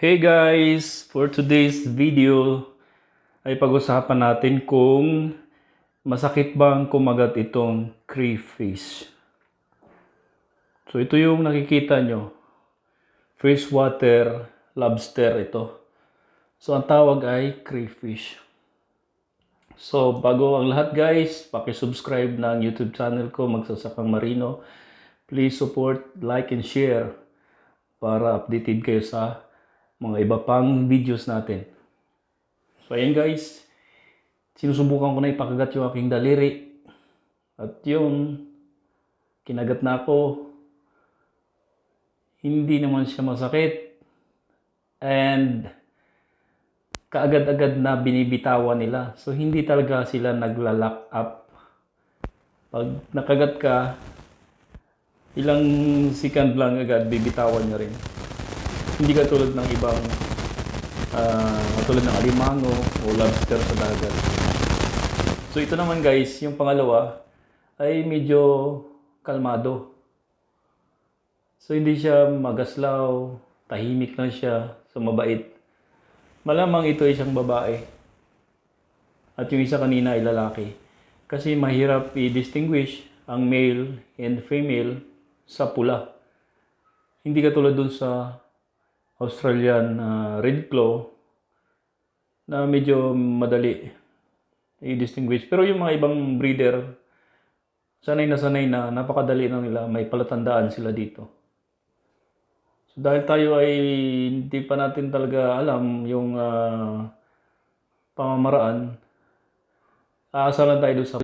Hey guys! For today's video ay pag-usapan natin kung masakit bang kumagat itong crayfish. So ito yung nakikita nyo. Freshwater lobster ito. So ang tawag ay crayfish. So bago ang lahat guys, paki-subscribe ng YouTube channel ko Magsasakang Marino. Please support, like, and share para updated kayo sa mga iba pang videos natin. So ayan guys, sinusubukan ko na ipakagat yung aking daliri. At yung kinagat na ako, hindi naman siya masakit. And kaagad-agad na binibitawan nila. So hindi talaga sila nagla-lock up. Pag nakagat ka, ilang second lang agad bibitawan niya rin. Hindi ka tulad ng ibang ah, tulad ng alimango o lobster sa dagat. So ito naman guys, yung pangalawa ay medyo kalmado. So hindi siya magaslaw, tahimik lang siya, so mabait. Malamang ito ay isang babae. At yung isa kanina ay lalaki. Kasi mahirap i-distinguish ang male and female sa pula. Hindi katulad dun sa Australian ah, red claw na medyo madali i-distinguish. Pero yung mga ibang breeder, sanay na sanay na napakadali na nila, may palatandaan sila dito. So dahil tayo ay hindi pa natin talaga alam yung ah, pamamaraan, aasa lang tayo sa